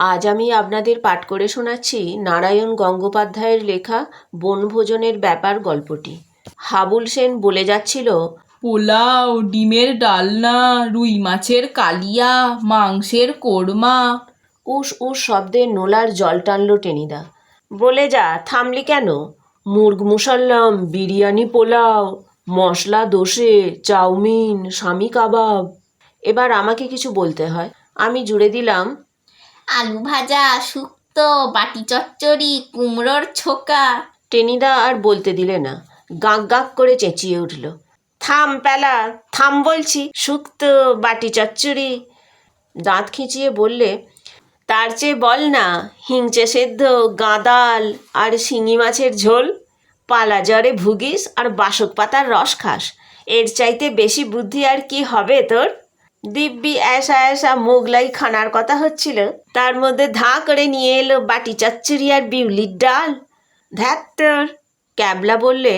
আজ আমি আপনাদের পাঠ করে শোনাচ্ছি নারায়ণ গঙ্গোপাধ্যায়ের লেখা বনভোজনের ব্যাপার গল্পটি। হাবুল সেন বলে যাচ্ছিল পোলাও ডিমের ডালনা রুই মাছের কালিয়া মাংসের কোরমা। উস উস শব্দে নোলার জল টানল টেনিদা। বলে যা থামলি কেন? মুর্গ মুসাল্লাম বিরিয়ানি পোলাও মশলা দোসে চাউমিন স্বামী কাবাব। এবার আমাকে কিছু বলতে হয়। আমি জুড়ে দিলাম আলু ভাজা, শুক্তো, বাটি চচ্চড়ি, কুমড়োর ছোকা। টেনিদা আর বলতে দিলে না। গাঁক গাঁক করে চেঁচিয়ে উঠল। থাম প্যালা, থাম বলছি, শুক্তো, বাটি চচ্চড়ি। দাঁত খিঁচিয়ে বললে, তার চেয়ে বল না, হিংচে সেদ্ধ, গাঁদাল আর শিঙি মাছের ঝোল। পালা জ্বরে ভুগিস আর বাসক পাতার রস খাস। এর চাইতে বেশি বুদ্ধি আর কি হবে তোর? দিব্যি অ্যাসা অ্যাসা মোগলাই খানার কথা হচ্ছিল। তার মধ্যে ধা করে নিয়ে এলো বাটি চচ্চড়ি আর বিউলির ডাল। ধ্যাত তোর ক্যাবলা বললে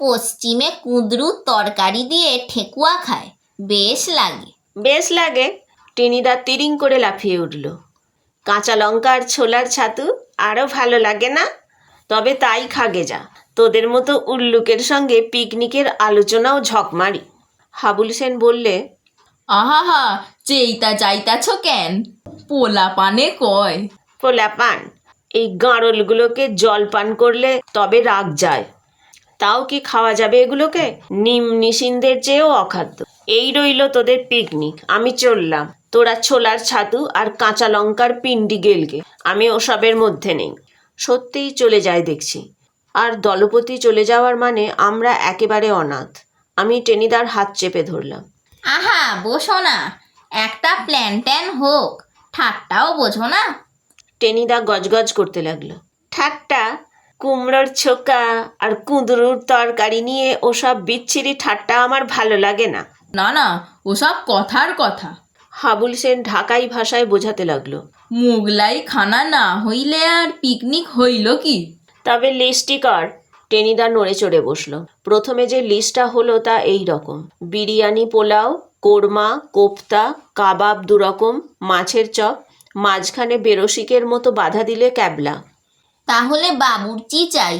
পশ্চিমে কুঁদরুর তরকারি দিয়ে ঠেকুয়া খায় বেশ লাগে। বেশ লাগে টেনিদা তিরিং করে লাফিয়ে উঠল। কাঁচা লঙ্কা আর ছোলার ছাতু আরও ভালো লাগে না? তবে তাই খাগে যা। তোদের মতো উল্লুকের সঙ্গে পিকনিকের আলোচনাও ঝকমারি। হাবুল সেন বললে আহাহা চেইতা যাইতাছ কেন? পোলা পানে কয়। পোলা পান এই গাঁড়লগুলোকে জল পান করলে তবে রাগ যায়। তাও কি খাওয়া যাবে এগুলোকে? নিম নিশিন্দের চেয়েও অখাদ্য। এই রইল তোদের পিকনিক আমি চললাম। তোরা ছোলার ছাতু আর কাঁচা লঙ্কার পিন্ডি গেলগে, আমি ওসবের মধ্যে নেই। সত্যিই চলে যায় দেখছি। আর দলপতি চলে যাওয়ার মানে আমরা একেবারে অনাথ। আমি টেনিদার হাত চেপে ধরলাম। আহা বসো না। একটা প্ল্যান ট্যান হোক ঠাট্টাও বোঝো না। টেনিদা গজগজ করতে লাগল। ঠাট্টা? কুমড়োর ছোকা আর কুঁদরুর তরকারি নিয়ে ওসব বিচ্ছিরি ঠাট্টা আমার ভালো লাগে না। না না ওসব কথার কথা। হাবুল সেন ঢাকাই ভাষায় বোঝাতে লাগল। মোগলাই খানা না হইলে আর পিকনিক হইল কি? তবে লিস্টই কর টেনিদা নড়ে চড়ে বসল। প্রথমে যে লিস্টটা হলো তা এই রকম। বিরিয়ানি পোলাও কোরমা কোপ্তা কাবাব দুরকম মাছের চপ মাঝখানে বেরসিকের মতো বাধা দিলে ক্যাবলা। তাহলে বাবুর্চি চাই?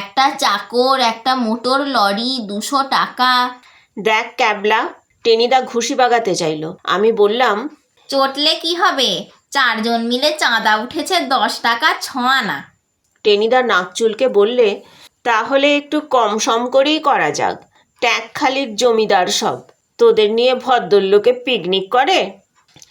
একটা চাকর একটা মোটর লরি দুশো টাকা। দেখ ক্যাবলা টেনিদা ঘুষি বাগাতে চাইলো। আমি বললাম চটলে কি হবে? চারজন মিলে চাঁদা উঠেছে দশ টাকা ছ আনা টেনিদা নাক চুলকে বললে তাহলে একটু কম সম করেই করা যাক। ট্যাঁকখালির জমিদার সব। তোদের নিয়ে ভদ্রলোকে পিকনিক করে।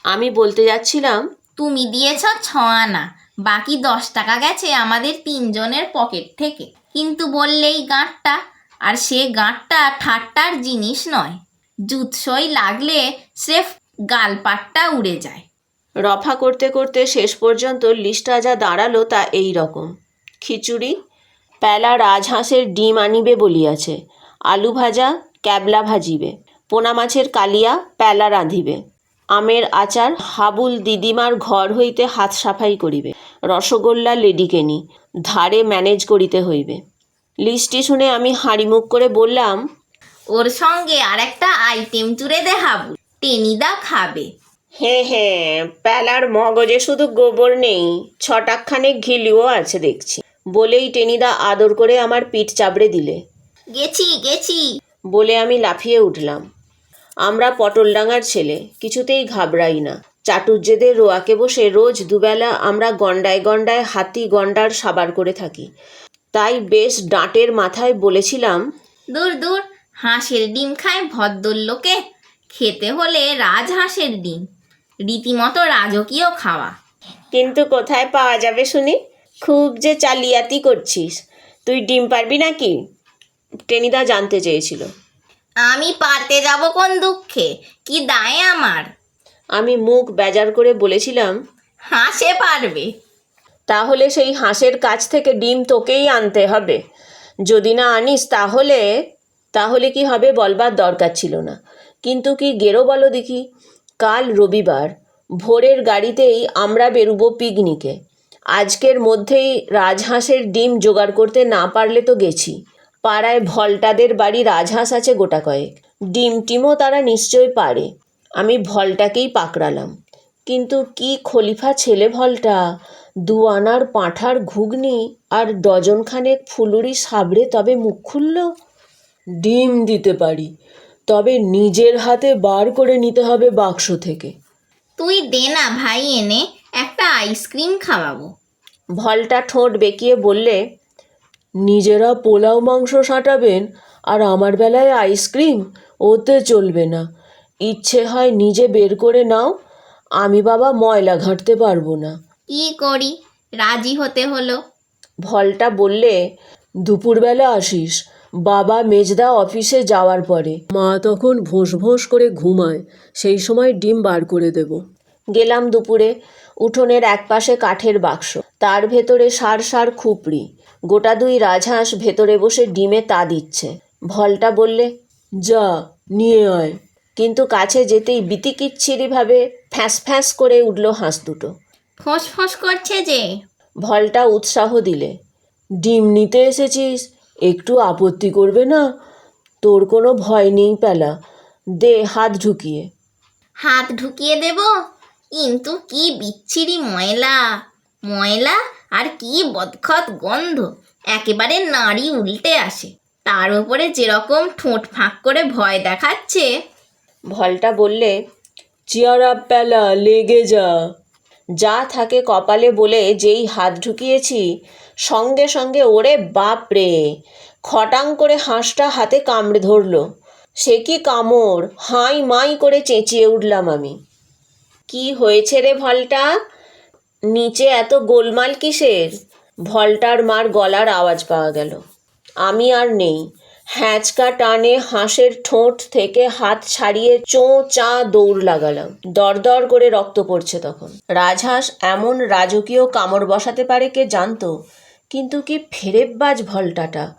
আমি বলতে যাচ্ছিলাম তুমি দিয়েছ ছ আনা বাকি দশ টাকা গেছে আমাদের তিনজনের পকেট থেকে। কিন্তু বললেই গাঁটটা আর সে গাঁটটা ঠাট্টার জিনিস নয়। জুৎসই লাগলে স্রেফ গালপাটটা উড়ে যায়। রফা করতে করতে শেষ পর্যন্ত লিস্টটা যা দাঁড়াল তা এই রকম। খিচুড়ি প্যালা রাজহাঁসের ডিম আনিবে বলিয়াছে আলু ভাজা ক্যাবলা ভাজিবে পোনা মাছের কালিয়া প্যালা রাঁধিবে আমের আচার হাবুল দিদিমার ঘর হইতে হাত সাফাই করিবে রসগোল্লা লেডিকেনি ধারে ম্যানেজ করিতে হইবে। লিস্টটি শুনে আমি হাঁড়িমুখ করে বললাম ওর সঙ্গে আর একটা আইটেম জুড়ে দে হাবু টেনিদা খাবে। হে হে প্যালার মগজে শুধু গোবর নেই ছটাকখানে ঘিলিও আছে দেখছি। বলেই টেনিদা আদর করে আমার পিঠ চাবড়ে দিলে। গেছি গেছি। বলে আমি লাফিয়ে উঠলাম। আমরা পটলডাঙ্গার ছেলে কিছুতেই ঘাবড়াই না। চাটুর্যেদের রোয়াকে বসে রোজ দুবেলা আমরা গন্ডায় গন্ডায় হাতি গন্ডার সাবার করে থাকি। তাই বেশ ডাঁটের মাথায় বলেছিলাম দূর দূর হাঁসের ডিম খায় ভদ্রলোকে খেতে হলে রাজহাঁসের ডিম। রীতিমতো রাজকীয় খাওয়া। কিন্তু কোথায় পাওয়া যাবে শুনি? খুব যে চালিয়াতি করছিস তুই ডিম পারবি নাকি? টেনিদা জানতে চেয়েছিল। আমি পারতে যাব কোন দুঃখে? কি দায় আমার? আমি মুখ বেজার করে বলেছিলাম হাসে পারবে। তাহলে সেই হাঁসের কাছ থেকে ডিম তোকেই আনতে হবে। যদি না আনিস তাহলে তাহলে কি হবে বলবার দরকার ছিল না। কিন্তু কি গেরো বলো দেখি কাল রবিবার ভোরের গাড়িতেই আমরা বেরুবো পিকনিকে। আজকের মধ্যেই রাজহাঁসের ডিম জোগাড় করতে না পারলে তো গেছি। পাড়ায় ভলটাদের বাড়ি রাজহাঁস আছে গোটা কয়েক। ডিম টিমও তারা নিশ্চয় পারে। আমি ভলটাকেই পাকড়ালাম। কিন্তু কি খলিফা ছেলে ভলটা? দু আনার পাঁঠার ঘুগনি আর ডজনখানেক ফুলুরি সাবড়ে তবে মুখ খুলল? ডিম দিতে পারি, তবে নিজের হাতে বার করে নিতে হবে বাক্স থেকে। তুই দে না ভাই এনে। একটা আইসক্রিম খাওয়াবো। ভলটা ঠোঁট বেঁকিয়ে বললে নিজেরা পোলাও মাংস সাঁটাবেন আর আমার বেলায় আইসক্রিম? ওতে চলবে না। ইচ্ছে হয় নিজে বের করে নাও। আমি বাবা ময়লা ঘাঁটতে পারব না। কি করি? রাজি হতে হলো। ভলটা বললে দুপুরবেলা আসিস। বাবা মেজদা অফিসে যাওয়ার পরে। মা তখন ভোঁস ভোঁস করে ঘুমায়। সেই সময় ডিম বার করে দেব। গেলাম দুপুরে। উঠোনের একপাশে কাঠের বাক্স। তার ভেতরে সার সার খুপড়ি। গোটা দুই রাজহাঁস ভেতরে বসে ডিমে তা দিচ্ছে। ভলটা বললে যা নিয়ে আয়। কিন্তু কাছে যেতেই বিতিকিচ্ছিরিভাবে ফ্যাঁস ফ্যাঁস করে উঠল হাঁস দুটো। ফোঁস ফোঁস করছে যে। ভলটা উৎসাহ দিলে ডিম নিতে এসেছিস? একটু আপত্তি করবে না? তোর কোনো ভয় নেই পেলা। দে হাত ঢুকিয়ে। হাত ঢুকিয়ে দেব? কিন্তু কি বিচ্ছিরি ময়লা? ময়লা আর কি বদখত গন্ধ? একেবারে নাড়ি উল্টে আসে। তার উপরে যেরকম ঠোঁট ফাঁক করে ভয় দেখাচ্ছে। ভলটা বললে, চিয়ার আপ পেলা লেগে যা। যা থাকে কপালে বলে যেই হাত ঢুকিয়েছি, সঙ্গে সঙ্গে ওরে বাপ রে। খটাং করে হাঁসটা হাতে কামড়ে ধরলো। সে কি কামড়? হাই মাই করে চেঁচিয়ে উঠলাম আমি। কি হয়েছে রে ভলটা? নিচে এত গোলমাল কিসের? ভলটার মার গলার আওয়াজ পাওয়া গেল। আমি আর নেই। হ্যাঁচকা টানে হাঁসের ঠোঁট থেকে হাত ছাড়িয়ে চোঁ চা দৌড় লাগালাম। দরদর করে রক্ত পড়ছে তখন। রাজহাঁস এমন রাজকীয় কামড় বসাতে পারে কে জানতো? কিন্তু কি ফেরেববাজ ভলটাটা?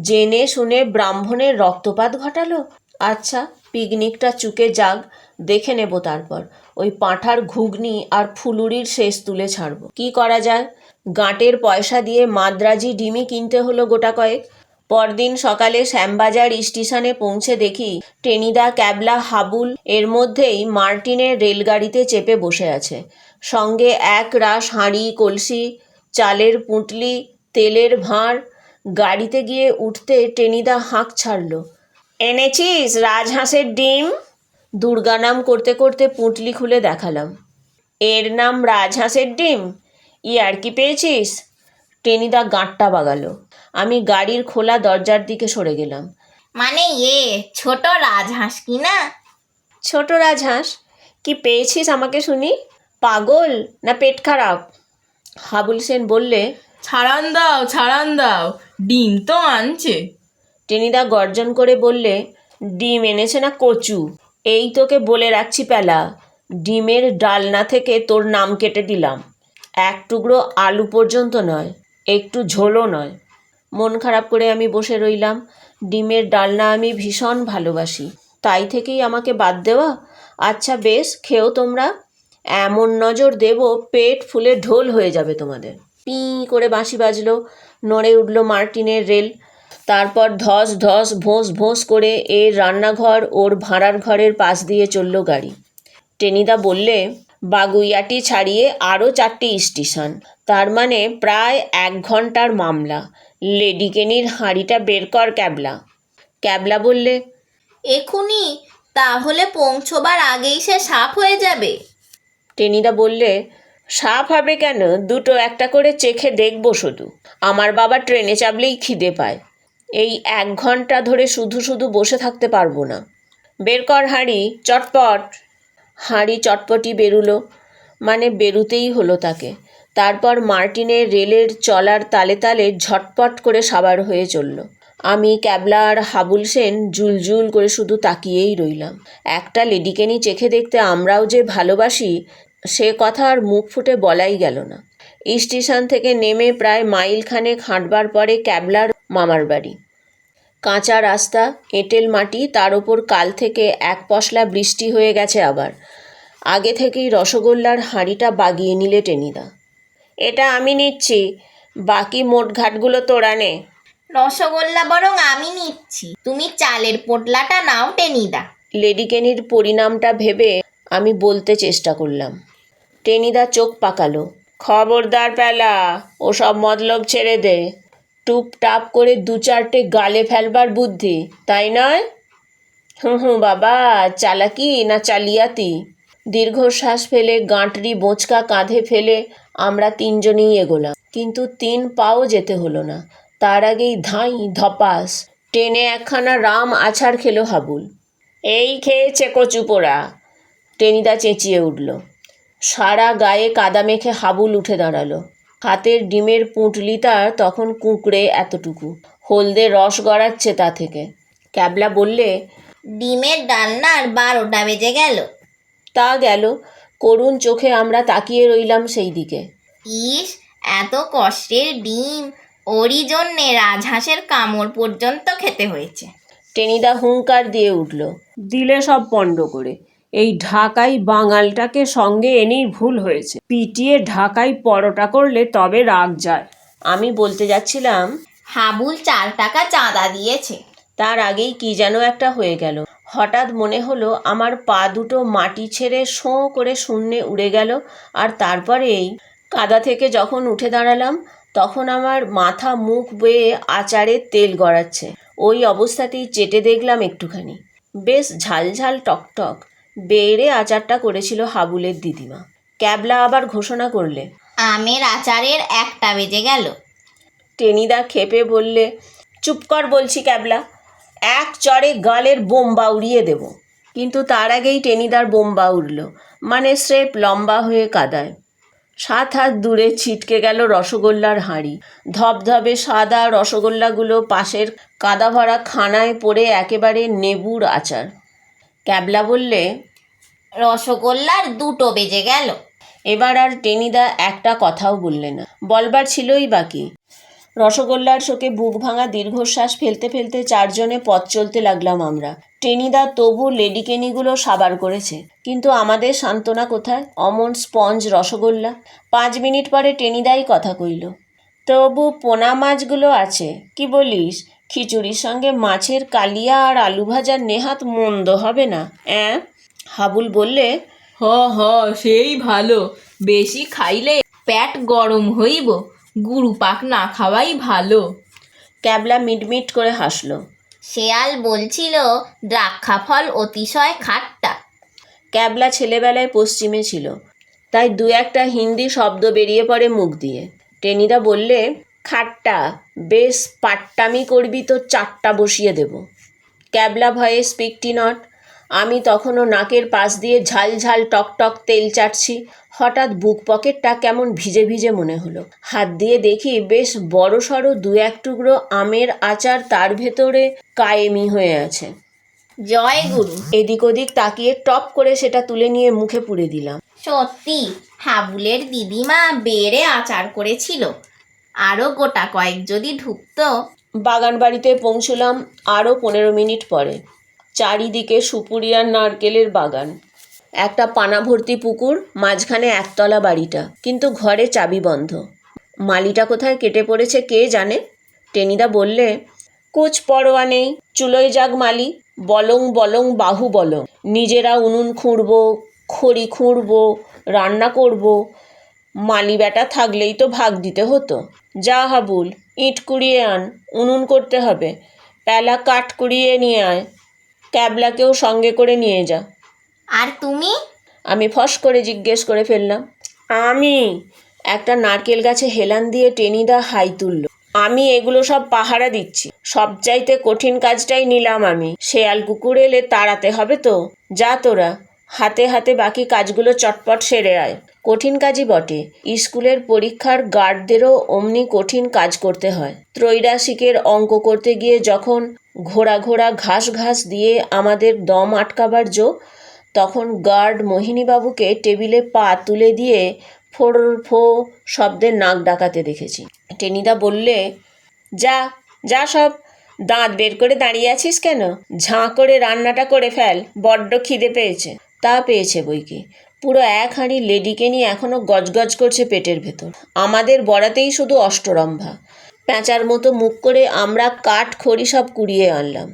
জেনে শুনে ব্রাহ্মণের রক্তপাত ঘটালো? আচ্ছা পিকনিকটা চুকে যাক, দেখে নেব তারপর। ওই পাঁঠার ঘুগনি আর ফুলুরির শেষ তুলে ছাড়বো। কি করা যায়? গাঁটের পয়সা দিয়ে মাদ্রাজি ডিমি কিনতে হলো গোটা কয়েক। পরদিন সকালে শ্যামবাজার স্টেশনে পৌঁছে দেখি টেনিদা ক্যাবলা হাবুল এর মধ্যেই মার্টিনের রেলগাড়িতে চেপে বসে আছে। সঙ্গে এক রাশ হাঁড়ি, কলসি, চালের পুঁটলি, তেলের ভাঁড়। গাড়িতে গিয়ে উঠতে টেনিদা হাঁক ছাড়ল। এনেছিস রাজহাঁসের ডিম? দুর্গানাম করতে করতে পুঁটলি খুলে দেখালাম। এর নাম রাজহাঁসের ডিম? ই আর কি পেয়েছিস? টেনিদা গাঁটটা বাগালো। আমি গাড়ির খোলা দরজার দিকে সরে গেলাম। মানে এ ছোট রাজহাঁস কি না? ছোট রাজহাঁস? কি পেয়েছিস আমাকে শুনি? পাগল না পেট খারাপ? হাবুল সেন বললে ছাড়ান দাও ছাড়ান দাও ডিম তো আনছে। টেনিদা গর্জন করে বললে ডিম এনেছে না কচু? এই তোকে বলে রাখছি পেলা, ডিমের ডালনা থেকে তোর নাম কেটে দিলাম। এক টুকরো আলু পর্যন্ত নয়, একটু ঝোলও নয়। মন খারাপ করে আমি বসে রইলাম। ডিমের ডালনা আমি ভীষণ ভালোবাসি। তাই থেকেই আমাকে বাদ দেওয়া? আচ্ছা বেশ, খেও তোমরা। এমন নজর দেব, পেট ফুলে ঢোল হয়ে যাবে তোমাদের। পি করে বাঁশি বাজলো। নড়ে উঠল মার্টিনের রেল। তারপর ধস ধস ভোঁস ভোঁস করে এর রান্নাঘর ওর ভাঁড়ার ঘরের পাশ দিয়ে চলল গাড়ি। টেনিদা বললে বাগুইয়াটি ছাড়িয়ে আরও চারটি স্টেশন। তার মানে প্রায় এক ঘণ্টার মামলা। লেডিকেনির হাঁড়িটা বের কর ক্যাবলা। ক্যাবলা বললে এখুনি? তাহলে পৌঁছবার আগেই সে সাফ হয়ে যাবে। টেনিদা বললে সাপ হবে কেন? দুটো একটা করে চেখে দেখব শুধু। আমার বাবা ট্রেনে চাপলেই খিদে পায়। এই এক ঘণ্টা ধরে শুধু শুধু বসে থাকতে পারব না। বের কর, হাঁড়ি, চটপট। হাঁড়ি চটপটি বেরুলো। মানে বেরুতেই হলো তাকে। তারপর মার্টিনের রেলের চলার তালে তালে ঝটপট করে সাবার হয়ে চলল। আমি ক্যাবলা আর হাবুল সেন জুলজুল করে শুধু তাকিয়েই রইলাম। একটা লেডিকেনি চেখে দেখতে আমরাও যে ভালোবাসি, সে কথা আর মুখ ফুটে বলাই গেল না। স্টেশন থেকে নেমে প্রায় মাইল খানেক হাঁটবার পরে ক্যাবলার মামার বাড়ি। কাঁচা রাস্তা এঁটেল মাটি তার ওপর কাল থেকে এক পশলা বৃষ্টি হয়ে গেছে আবার। আগে থেকেই রসগোল্লার হাঁড়িটা বাগিয়ে নিলে টেনিদা। এটা আমি নিচ্ছি বাকি মোট ঘাটগুলো তোরা নে। রসগোল্লা বরং আমি নিচ্ছি। তুমি চালের পোটলাটা নাও টেনিদা। লেডিকেনির পরিণামটা ভেবে আমি বলতে চেষ্টা করলাম। টেনিদা চোখ পাকালো। খবরদার পেলা ওসব মতলব ছেড়ে দে। টুপ টাপ করে দু চারটে গালে ফেলবার বুদ্ধি, তাই নয়? হুঁ হুঁ, বাবা, চালাকি না চালিয়াতি? দীর্ঘশ্বাস ফেলে, গাঁটরি বোঁচকা কাঁধে ফেলে আমরা তিনজনেই এগোলাম। কিন্তু তিন পাও যেতে হলো না। তার আগেই ধাই, ধপাস, টেনে একখানা রাম আছাড় খেলো হাবুল। এই খেয়েছে কচুপোড়া টেনিদা চেঁচিয়ে উঠল। সারা গায়ে কাদা মেখে হাবুল উঠে দাঁড়াল। হাতের ডিমের পুঁটলি তার তখন কুঁকড়ে এতটুকু। হলদে রস গড়াচ্ছে তা থেকে। ক্যাবলা বললে ডিমের ডালনার বারোটা বেজে গেল। তা গেল। করুণ চোখে আমরা তাকিয়ে রইলাম সেই দিকে। ইস এত কষ্টের ডিম! ওরই জন্যে রাজহাঁসের কামড় পর্যন্ত খেতে হয়েছে। টেনিদা হুঙ্কার দিয়ে উঠল। দিলে সব পণ্ড করে। এই ঢাকাই বাঙালটাকে সঙ্গে এনেই ভুল হয়েছে। পিটিয়ে ঢাকাই পরোটা করলে তবে রাগ যায়। আমি বলতে যাচ্ছিলাম হাবুল চার টাকা চাঁদা দিয়েছে। তার আগেই কি যেন একটা হয়ে গেল। হঠাৎ মনে হলো আমার পা দুটো মাটি ছেড়ে শোঁ করে শূন্যে উড়ে গেল আর তারপরেই কাদা থেকে যখন উঠে দাঁড়ালাম তখন আমার মাথা মুখ বেয়ে আচারে তেল গড়াচ্ছে। ওই অবস্থাতেই চেটে দেখলাম একটুখানি। বেশ ঝালঝাল টকটক। বেড়ে আচারটা করেছিল হাবুলের দিদিমা। ক্যাবলা আবার ঘোষণা করলে। আমের আচারের একটা বেজে গেল। টেনিদা খেপে বললে চুপ কর বলছি ক্যাবলা এক চড়ে গালের বোম্বা উড়িয়ে দেব। কিন্তু তার আগেই টেনিদার বোম্বা উড়ল মানে স্রেপ লম্বা হয়ে কাদায়। সাত হাত দূরে ছিটকে গেল রসগোল্লার হাঁড়ি। ধবধবে সাদা রসগোল্লাগুলো পাশের কাদা ভরা খানায় পড়ে একেবারে নেবুর আচার। ক্যাবলা বললে, রসগোল্লার দুটো বেজে গেল। এবার আর টেনিদা একটা কথাও বললে না। বলবার ছিলই বাকি। রসগোল্লার শোকে বুক ভাঙা দীর্ঘশ্বাস ফেলতে ফেলতে চারজনে পথ চলতে লাগলাম আমরা। টেনিদা তবু লেডিকেনিগুলো সাবার করেছে। কিন্তু আমাদের সান্ত্বনা কোথায়? অমন স্পঞ্জ রসগোল্লা। পাঁচ মিনিট পরে টেনিদাই কথা কইল, তবু পোনা মাছগুলো আছে, কি বলিস? খিচুড়ির সঙ্গে মাছের কালিয়া আর আলু ভাজার নেহাত মন্দ হবে না অ্যাঁ? হাবুল বললে হ হ সেই ভালো। বেশি খাইলে প্যাট গরম হইব গুরু পাক না খাওয়াই ভালো। ক্যাবলা মিটমিট করে হাসলো। শেয়াল বলছিল দ্রাক্ষা ফল অতিশয় খাট্টা। ক্যাবলা ছেলেবেলায় পশ্চিমে ছিল তাই দু একটা হিন্দি শব্দ বেরিয়ে পড়ে মুখ দিয়ে। টেনিদা বললে খাট্টা। বেশ পাট্টামি করবি তো চারটা বসিয়ে দেব। ক্যাবলা ভয়ে স্পিকটি নট আমি তখনও নাকের পাশ দিয়ে ঝাল ঝাল টক টক তেল চাটছি। হঠাৎ বুক পকেটটা কেমন ভিজে ভিজে মনে হলো। হাত দিয়ে দেখি বেশ বড় সড়ো দু এক টুকরো আমের আচার তার ভেতরে কায়েমি হয়ে আছে। জয় গুরু। এদিক ওদিক তাকিয়ে টপ করে সেটা তুলে নিয়ে মুখে পুড়ে দিলাম। সত্যি হাবুলের দিদিমা বেড়ে আচার করেছিল। আরও গোটা কয়েক যদি ঢুকতো। বাগান বাড়িতে পৌঁছলাম আরও পনেরো মিনিট পরে। চারিদিকে সুপুরিয়ার নারকেলের বাগান। একটা পানা ভর্তি পুকুর, মাঝখানে একতলা বাড়িটা, কিন্তু ঘরে চাবি বন্ধ। মালিটা কোথায় কেটে পড়েছে কে জানে? টেনিদা বললে কুচ পরোয়া নেই চুলোয় যাক মালি, বলং বলং বাহু বলং। নিজেরা উনুন খুঁড়বো, খড়ি খুঁড়বো, রান্না করব মালি বেটা থাকলেই তো ভাগ দিতে হতো। যা হাবুল ইট কুড়িয়ে আন উনুন করতে হবে। প্যালা কাঠ কুড়িয়ে নিয়ে আয়। ক্যাবলাকেও সঙ্গে করে নিয়ে যা। আর তুমি? আমি ফস করে জিজ্ঞেস করে ফেললাম। আমি? একটা নারকেল গাছে হেলান দিয়ে টেনিদা হাই তুলল। আমি এগুলো সব পাহারা দিচ্ছি। সবচাইতে কঠিন কাজটাই নিলাম আমি। শেয়াল কুকুর এলে তাড়াতে হবে তো। যা তোরা। হাতে হাতে বাকি কাজগুলো চটপট সেরে আয়। কঠিন কাজই বটে। স্কুলের পরীক্ষার গার্ডদেরও অমনি কঠিন কাজ করতে হয়। ত্রৈরাসিকের অঙ্ক করতে গিয়ে যখন ঘোড়া ঘোড়া ঘাস ঘাস দিয়ে আমাদের দম আটকাবার জো, তখন গার্ড মোহিনীবাবুকে টেবিলে পা তুলে দিয়ে ফোর ফো শব্দে নাক ডাকাতে দেখেছি। টেনিদা বললে, যা যা সব। দাঁত বের করে দাঁড়িয়ে আছিস কেন? ঝাঁ করে রান্নাটা করে ফেল। বড্ড খিদে পেয়েছে। তা পেয়েছে বইকি। পুরো এক হাঁড়ি লেডিকে নিয়ে এখনও গজগজ করছে পেটের ভেতর। আমাদের বড়াতেই শুধু অষ্টরম্ভা। প্যাঁচার মতো মুখ করে আমরা কাঠ খড়ি সব কুড়িয়ে আনলাম।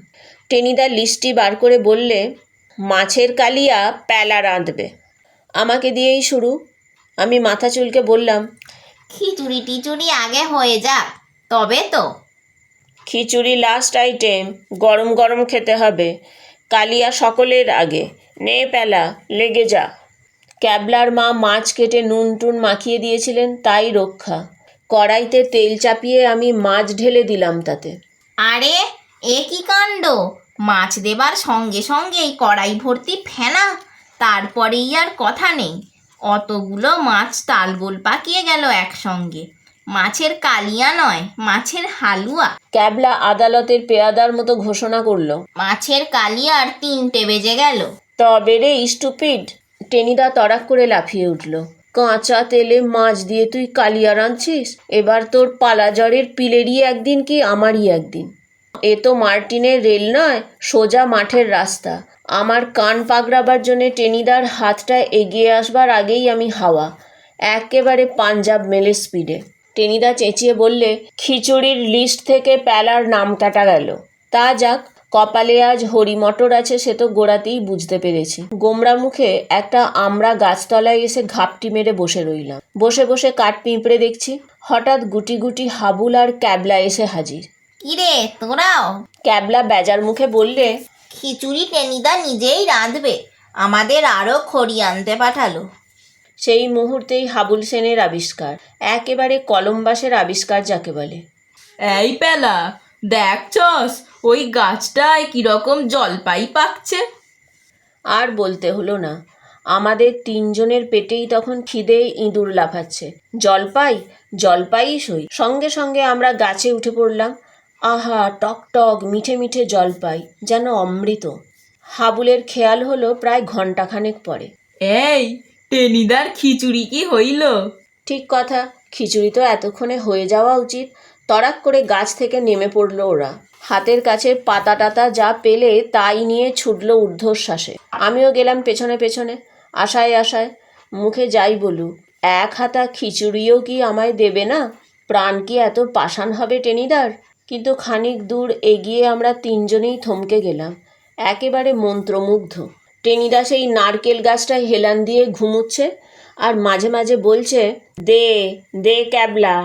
টেনিদা লিস্টটি বার করে বললে মাছের কালিয়া প্যালা রাঁধবে। আমাকে দিয়েই শুরু। আমি মাথা চুলকে বললাম খিচুড়ি টিচুড়ি আগে হয়ে যাক তবে তো? খিচুড়ি লাস্ট আইটেম গরম গরম খেতে হবে। কালিয়া সকলের আগে। নে পেলা, লেগে যা। ক্যাবলার মা মাছ কেটে নুন টুন মাখিয়ে দিয়েছিলেন, তাই রক্ষা। কড়াইতে তেল চাপিয়ে আমি মাছ ঢেলে দিলাম তাতে। আরে, এ কি কাণ্ড? মাছ দেবার সঙ্গে সঙ্গেই কড়াই ভর্তি ফেনা, তারপরেই আর কথা নেই। অতগুলো মাছ তালগোল পাকিয়ে গেল একসঙ্গে। মাছের কালিয়া নয় মাছের হালুয়া। ক্যাবলা আদালতের পেয়াদার মতো ঘোষণা করল। মাছের কালিয়ার তিনটে বেজে গেল। তবে রে স্টুপিড। টেনিদা তড়াক করে লাফিয়ে উঠল। কাঁচা তেলে মাছ দিয়ে তুই কালিয়া রাঁধছিস? এবার তোর পালা জ্বরের পিলেরই একদিন কি আমারই একদিন? এ তো মার্টিনের রেল নয় সোজা মাঠের রাস্তা। আমার কান পাগড়াবার জন্য টেনিদার হাতটা এগিয়ে আসবার আগেই আমি হাওয়া। একেবারে পাঞ্জাব মেলে স্পিডে। টেনিদা চেঁচিয়ে বললে খিচুড়ির লিস্ট থেকে প্যালার নাম কাটা গেল। তা যাক কপালে আজ হরি মটর আছে সে তো গোড়াতেই বুঝতে পেরেছি। গোমরা মুখে একটা আমরা গাছতলায় এসে ঘাপটি মেরে বসে রইলাম। বসে বসে কাঠ পিঁপড়ে দেখছি হঠাৎ গুটি গুটি হাবুল আর ক্যাবলা এসে হাজির। কিরে তোরাও? ক্যাবলা বেজার মুখে বললে খিচুড়ি টেনিদা নিজেই রাঁধবে আমাদের আরও খড়ি আনতে পাঠালো। সেই মুহূর্তেই হাবুল সেনের আবিষ্কার। একেবারে কলম্বাসের আবিষ্কার যাকে বলে। এই পেলা দেখছস ওই গাছটায় কীরকম জলপাই পাকছে? আর বলতে হলো না আমাদের তিনজনের পেটেই তখন খিদে ইঁদুর লাফাচ্ছে। জলপাই জলপাই সই। সঙ্গে সঙ্গে আমরা গাছে উঠে পড়লাম। আহা টক টক মিঠে মিঠে জলপাই যেন অমৃত। হাবুলের খেয়াল হলো প্রায় ঘন্টাখানেক পরে। এই টেনিদার খিচুড়ি কি হইল? ঠিক কথা, খিচুড়ি তো এতক্ষণে হয়ে যাওয়া উচিত। তড়াক করে গাছ থেকে নেমে পড়ল ওরা। হাতের কাছে পাতা টাতা যা পেলে তাই নিয়ে ছুটলো ঊর্ধ্বশ্বাসে। আমিও গেলাম পেছনে পেছনে, আশায় আশায়। মুখে যাই বলুক এক হাতা খিচুড়িও কি আমায় দেবে না? প্রাণ কি এত পাষাণ হবে টেনিদার? কিন্তু খানিক দূর এগিয়ে আমরা তিনজনেই থমকে গেলাম। একেবারে মন্ত্রমুগ্ধ। টেনিদা সেই নারকেল গাছটায় হেলান দিয়ে ঘুমুচ্ছে আর মাঝে মাঝে বলছে, দে দে ক্যাবলা,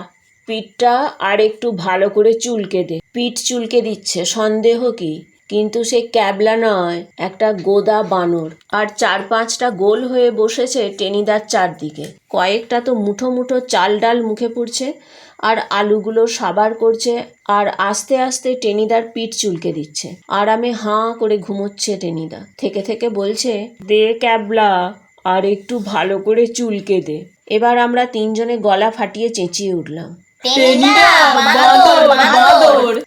পিঠটা আর একটু ভালো করে চুলকে দে। পিঠ চুলকে দিচ্ছে, সন্দেহ কি? কিন্তু সে ক্যাবলা নয়, একটা গোদা বানর। আর চার পাঁচটা গোল হয়ে বসেছে টেনিদার চারদিকে। কয়েকটা তো মুঠো মুঠো চাল ডাল মুখে পড়ছে। আর আলুগুলো সাবার করছে আর আস্তে আস্তে টেনিদার পিঠ চুলকে দিচ্ছে। আরামে হাঁ করে ঘুমোচ্ছে টেনিদা। থেকে থেকে বলছে দে ক্যাবলা আর একটু ভালো করে চুলকে দে। এবার আমরা তিনজনে গলা ফাটিয়ে চেঁচিয়ে উঠলাম।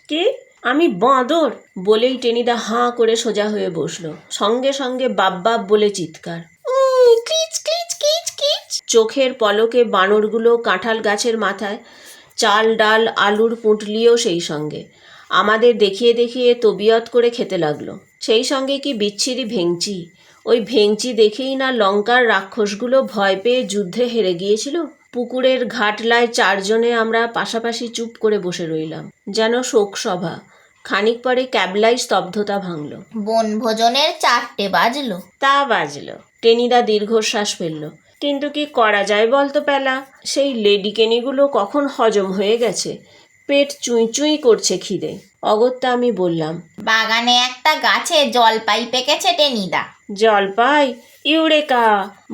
কি? আমি বাঁদর? বলেই টেনিদা হাঁ করে সোজা হয়ে বসল। সঙ্গে সঙ্গে বাপ বাপ বলে চিৎকার। চোখের পলকে বানরগুলো কাঁঠাল গাছের মাথায় চাল ডাল আলুর পুঁটলিও সেই সঙ্গে। আমাদের দেখিয়ে দেখিয়ে তবিয়ত করে খেতে লাগল। সেই সঙ্গে কি বিচ্ছিরি ভেংচি? ওই ভেংচি দেখেই না লঙ্কার রাক্ষসগুলো ভয় পেয়ে যুদ্ধে হেরে গিয়েছিল? পুকুরের ঘাটলায় চারজনে আমরা পাশাপাশি চুপ করে বসে রইলাম। যেন শোকসভা। খানিক পরে ক্যাবলাই স্তব্ধতা ভাঙল। বনভোজনের চারটে বাজলো। তা বাজলো। টেনিদা দীর্ঘশ্বাস ফেলল। কিন্তু কি করা যায় বলতো পেলা? সেই লেডিকেনিগুলো কখন হজম হয়ে গেছে? পেট চুঁই চুঁই করছে খিদে। অগত্যা আমি বললাম বাগানে একটা গাছে জলপাই পেকেছে টেনিদা। জলপাই? ইউরেকা?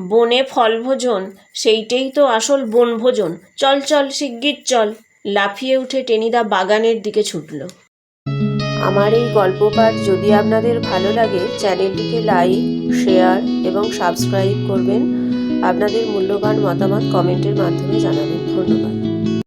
বনে ফল ভোজন? সেইটেই তো আসল বনভোজন চল চল শিগগির চল। লাফিয়ে উঠে টেনিদা বাগানের দিকে ছুটল। আমার এই গল্প পাঠ যদি আপনাদের ভালো লাগে, চ্যানেলটিকে লাইক, শেয়ার এবং সাবস্ক্রাইব করবেন। আপনাদের মূল্যবান মতামত কমেন্টের মাধ্যমে জানাবেন। ধন্যবাদ।